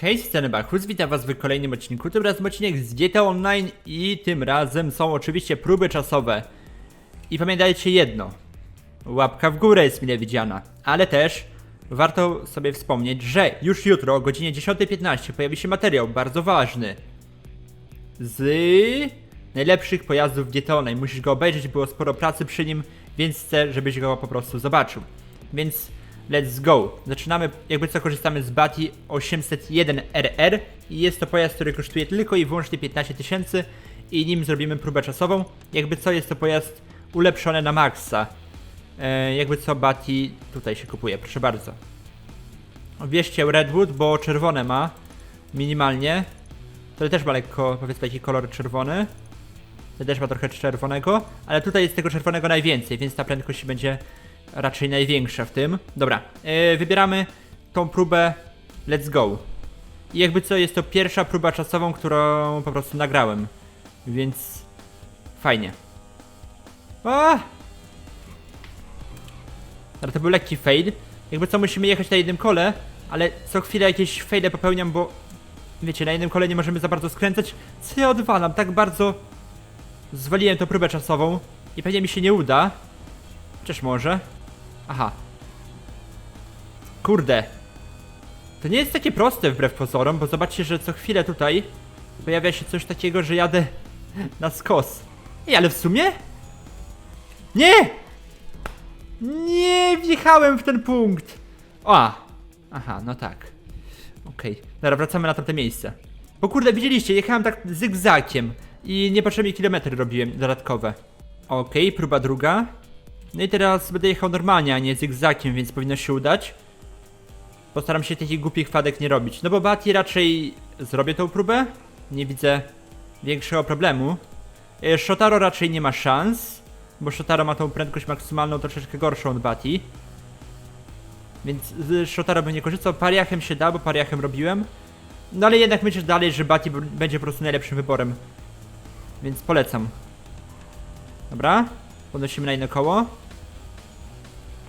Hej, sceny Bachus, witam was w kolejnym odcinku, tym razem odcinek z GTA Online i tym razem są oczywiście próby czasowe. I pamiętajcie jedno, łapka w górę jest mile widziana, ale też warto sobie wspomnieć, że już jutro o godzinie 10.15 pojawi się materiał bardzo ważny z najlepszych pojazdów GTA Online. Musisz go obejrzeć, było sporo pracy przy nim, więc chcę, żebyś go po prostu zobaczył. Więc let's go. Zaczynamy, jakby co korzystamy z Bati 801RR i jest to pojazd, który kosztuje tylko i wyłącznie 15 tysięcy i nim zrobimy próbę czasową. Jakby co jest to pojazd ulepszony na maksa. E, jakby co Bati tutaj się kupuje, proszę bardzo. Wierzcie Redwood, bo czerwone ma minimalnie. To też ma lekko, powiedzmy, taki kolor czerwony. To też ma trochę czerwonego, ale tutaj jest tego czerwonego najwięcej, więc ta prędkość będzie raczej największa w tym. Dobra, yy, wybieramy tą próbę Let's Go. I jakby co, jest to pierwsza próba czasową, którą po prostu nagrałem. Więc fajnie. A! Ale to był lekki fail. Jakby co, musimy jechać na jednym kole, ale co chwilę jakieś faile popełniam, bo wiecie, na jednym kole nie możemy za bardzo skręcać. Co ja odwalam? Tak bardzo zwaliłem tę próbę czasową i pewnie mi się nie uda. Chociaż może. Aha. Kurde. To nie jest takie proste wbrew pozorom, bo zobaczcie, że co chwilę tutaj pojawia się coś takiego, że jadę na skos. Ej, ale w sumie? Nie! Nie wjechałem w ten punkt. O! Aha, no tak. Okej, dobra, wracamy na tamte miejsce. Bo kurde, widzieliście, jechałem tak zygzakiem i niepotrzebnie kilometry robiłem dodatkowe. Okej, próba druga. No i teraz będę jechał normalnie, a nie zygzakiem, więc powinno się udać. Postaram się takich głupich wpadek nie robić. No bo Bati raczej zrobię tą próbę. Nie widzę większego problemu. E, Shotaro raczej nie ma szans, bo Shotaro ma tą prędkość maksymalną troszeczkę gorszą od Bati. Więc z Shotaro bym nie korzystał. Pariachem się da, bo pariachem robiłem. No ale jednak myślę dalej, że Bati będzie po prostu najlepszym wyborem. Więc polecam. Dobra, podnosimy na inne koło.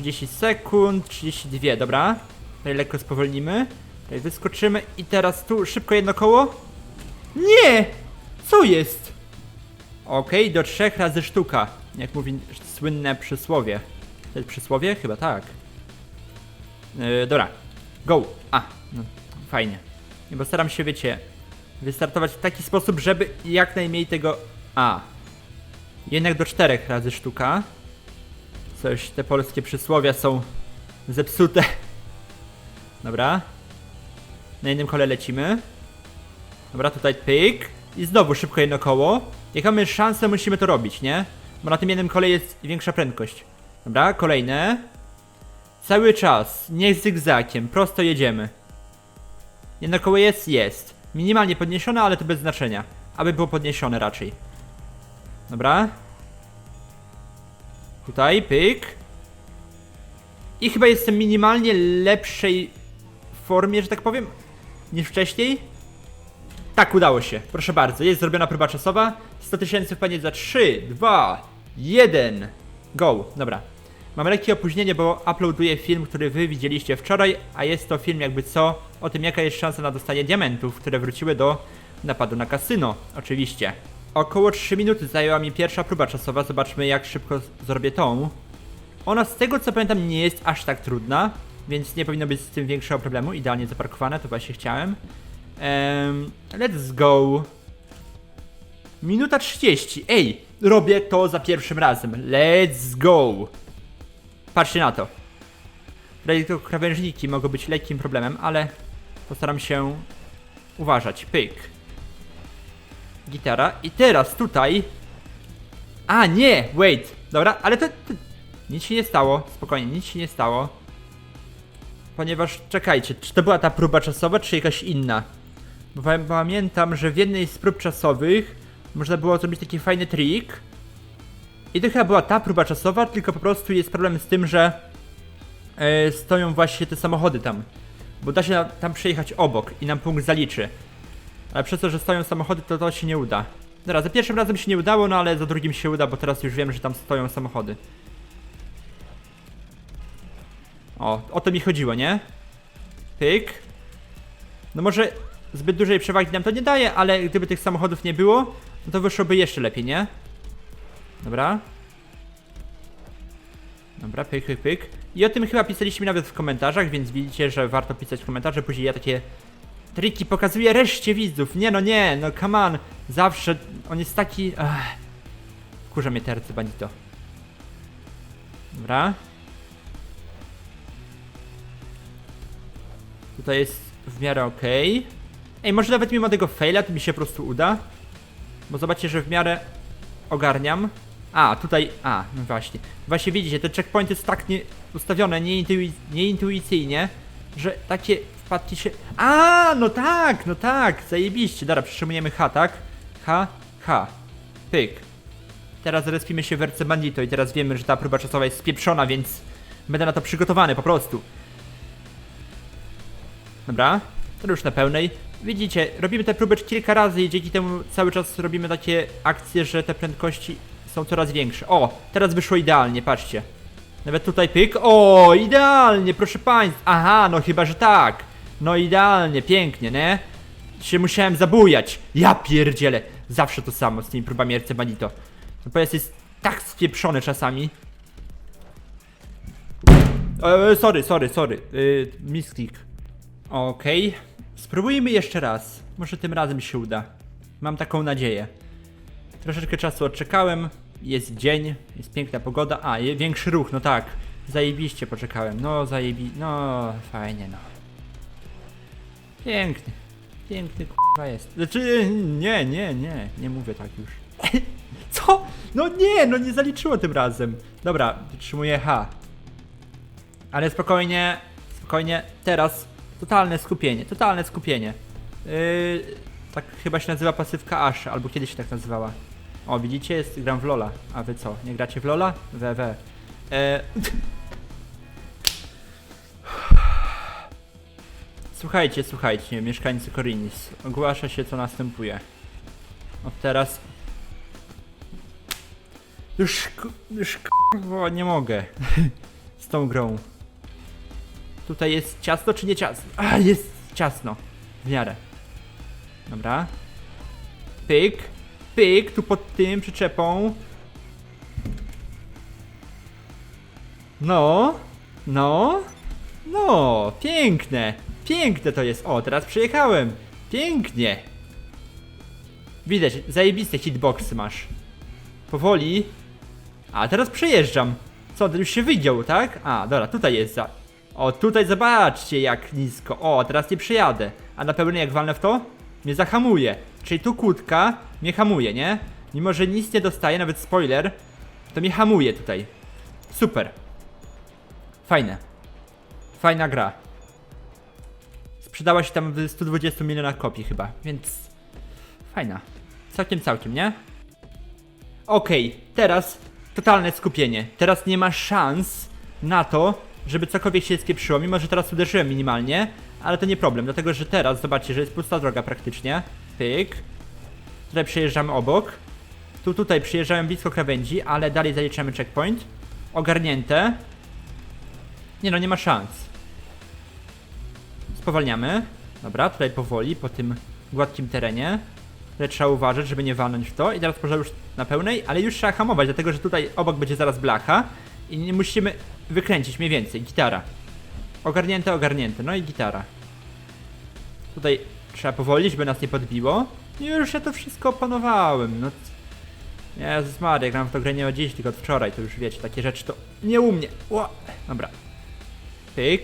30 sekund, 32, dobra. Tutaj lekko spowolnimy. Tutaj wyskoczymy i teraz tu szybko jedno koło. Nie! Co jest? Okej, do trzech razy sztuka. Jak mówi słynne przysłowie. To jest przysłowie? Chyba tak. Yy, dobra, go. A, no, fajnie. Nie, bo staram się, wiecie, wystartować w taki sposób, żeby jak najmniej tego... A. Jednak do czterech razy sztuka. Coś, te polskie przysłowia są zepsute. Dobra. Na innym kole lecimy. Dobra, tutaj pyk. I znowu szybko jedno koło. Jak mamy szansę, musimy to robić, nie? Bo na tym jednym kole jest większa prędkość. Dobra, kolejne. Cały czas, nie zygzakiem, prosto jedziemy. Jedno koło jest? Jest. Minimalnie podniesione, ale to bez znaczenia. Aby było podniesione raczej. Dobra. Tutaj, pyk. I chyba jestem minimalnie lepszej formie, że tak powiem, niż wcześniej. Tak, udało się. Proszę bardzo, jest zrobiona próba czasowa. 100 tysięcy wpadnie za 3, 2, 1. Go. Dobra. Mam lekkie opóźnienie, bo uploaduję film, który wy widzieliście wczoraj, a jest to film jakby co o tym, jaka jest szansa na dostanie diamentów, które wróciły do napadu na kasyno. Oczywiście. Około 3 minuty zajęła mi pierwsza próba czasowa. Zobaczmy, jak szybko zrobię tą. Ona z tego co pamiętam nie jest aż tak trudna, więc nie powinno być z tym większego problemu. Idealnie zaparkowane, to właśnie chciałem. Em, let's go. Minuta 30. Ej, robię to za pierwszym razem. Let's go. Patrzcie na to. Krawężniki mogą być lekkim problemem, ale postaram się uważać. Pyk. Gitara. I teraz tutaj. A, nie! Wait. Dobra, ale to, to... Nic się nie stało. Spokojnie, nic się nie stało. Ponieważ, czekajcie, czy to była ta próba czasowa, czy jakaś inna? Bo pa- pamiętam, że w jednej z prób czasowych można było zrobić taki fajny trik. I to chyba była ta próba czasowa, tylko po prostu jest problem z tym, że e, stoją właśnie te samochody tam. Bo da się tam przejechać obok i nam punkt zaliczy. Ale przez to, że stoją samochody, to to się nie uda. Dobra, za pierwszym razem się nie udało, no ale za drugim się uda, bo teraz już wiem, że tam stoją samochody. O, o to mi chodziło, nie? Pyk. No może zbyt dużej przewagi nam to nie daje, ale gdyby tych samochodów nie było, no to wyszłoby jeszcze lepiej, nie? Dobra. Dobra, pyk, pyk, pyk. I o tym chyba pisaliśmy nawet w komentarzach, więc widzicie, że warto pisać komentarze. Później ja takie triki pokazuję reszcie widzów. Nie no, nie, no come on. Zawsze on jest taki... Ach. Kurza mnie tercy, bandito. Dobra. Tutaj jest w miarę okej. Ej, może nawet mimo tego faila to mi się po prostu uda. Bo zobaczcie, że w miarę ogarniam. A, tutaj, a, no właśnie. Właśnie widzicie, ten checkpoint jest tak nie, ustawione nieintuic, nieintuicyjnie, że takie wpadki się... A, no tak, no tak, zajebiście. Dobra, przytrzymujemy H, tak? H, H. Pyk. Teraz respimy się w RC Bandito i teraz wiemy, że ta próba czasowa jest spieprzona, więc będę na to przygotowany po prostu. Dobra, to już na pełnej. Widzicie, robimy te próby kilka razy i dzięki temu cały czas robimy takie akcje, że te prędkości są coraz większe. O, teraz wyszło idealnie, patrzcie. Nawet tutaj pyk. O, idealnie, proszę państwa. Aha, no chyba, że tak. No idealnie, pięknie, nie? Się musiałem zabujać. Ja pierdzielę. Zawsze to samo z tymi próbami RC Bandito. No pojazd jest tak spieprzony czasami. E, sorry, sorry, sorry. Yy, misklik. Okej. Spróbujmy jeszcze raz. Może tym razem się uda. Mam taką nadzieję. Troszeczkę czasu odczekałem. Jest dzień, jest piękna pogoda. A, większy ruch, no tak. Zajebiście poczekałem. No, zajebi... No, fajnie, no. Piękny. Piękny k***a jest. Znaczy, nie, nie, nie. Nie mówię tak już. Co? No nie, no nie zaliczyło tym razem. Dobra, wytrzymuję H. Ale spokojnie, spokojnie, teraz totalne skupienie, totalne skupienie. Yy, tak chyba się nazywa pasywka Ash, albo kiedyś się tak nazywała. O, widzicie, jest, gram w Lola. A wy co, nie gracie w Lola? We, we. E... Słuchajcie, słuchajcie, mieszkańcy Korinis. Ogłasza się, co następuje. Od teraz... Już, już kurwa, nie mogę. Z tą grą. Tutaj jest ciasno czy nie ciasno? A, jest ciasno. W miarę. Dobra. Pyk. Pyk, tu pod tym przyczepą. No. No. No. Piękne. Piękne to jest. O, teraz przyjechałem. Pięknie. Widać, zajebiste hitboxy masz. Powoli. A, teraz przejeżdżam. Co, to już się wydział, tak? A, dobra, tutaj jest za... O, tutaj zobaczcie jak nisko. O, teraz nie przejadę. A na pełnej jak walnę w to? Mnie zahamuje. Czyli tu kłódka mnie hamuje, nie? Mimo, że nic nie dostaję, nawet spoiler, to mnie hamuje tutaj. Super. Fajne. Fajna gra. Sprzedała się tam w 120 milionach kopii chyba, więc... Fajna. Całkiem, całkiem, nie? Okej, teraz totalne skupienie. Teraz nie ma szans na to, żeby cokolwiek się skieprzyło, mimo że teraz uderzyłem minimalnie, ale to nie problem, dlatego że teraz zobaczcie, że jest pusta droga praktycznie. Pyk. Tutaj przejeżdżamy obok. Tu tutaj przyjeżdżałem blisko krawędzi, ale dalej zaliczamy checkpoint. Ogarnięte. Nie no, nie ma szans. Spowalniamy. Dobra, tutaj powoli, po tym gładkim terenie. Tutaj trzeba uważać, żeby nie walnąć w to. I teraz może już na pełnej, ale już trzeba hamować, dlatego że tutaj obok będzie zaraz blacha. I musimy wykręcić mniej więcej. Gitara. Ogarnięte, ogarnięte. No i gitara. Tutaj trzeba powoli, żeby nas nie podbiło. I już ja to wszystko opanowałem. No. Jezus Maria, gram w tą grę nie od dziś, tylko od wczoraj. To już wiecie, takie rzeczy to nie u mnie. Ła. Dobra. Pyk.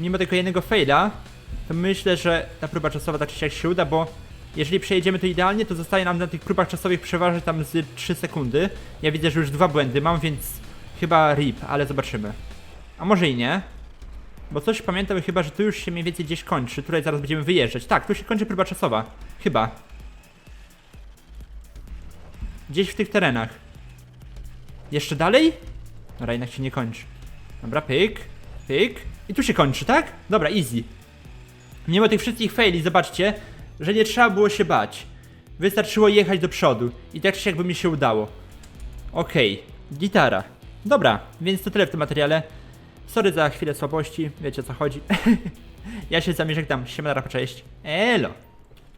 Mimo tego jednego faila, to myślę, że ta próba czasowa tak czy siak się uda, bo jeżeli przejedziemy to idealnie, to zostaje nam na tych próbach czasowych przeważnie tam z 3 sekundy. Ja widzę, że już dwa błędy mam, więc chyba rip, ale zobaczymy. A może i nie? Bo coś pamiętam chyba, że tu już się mniej więcej gdzieś kończy. Tutaj zaraz będziemy wyjeżdżać. Tak, tu się kończy próba czasowa. Chyba. Gdzieś w tych terenach. Jeszcze dalej? Dobra, jednak się nie kończy. Dobra, pyk, I tu się kończy, tak? Dobra, easy. Mimo tych wszystkich faili, zobaczcie, że nie trzeba było się bać. Wystarczyło jechać do przodu. I tak czy jakby mi się udało. Okej, gitara. Dobra, więc to tyle w tym materiale. Sorry za chwilę słabości, wiecie o co chodzi. Ja się z wami żegnam. Siema, cześć. Elo.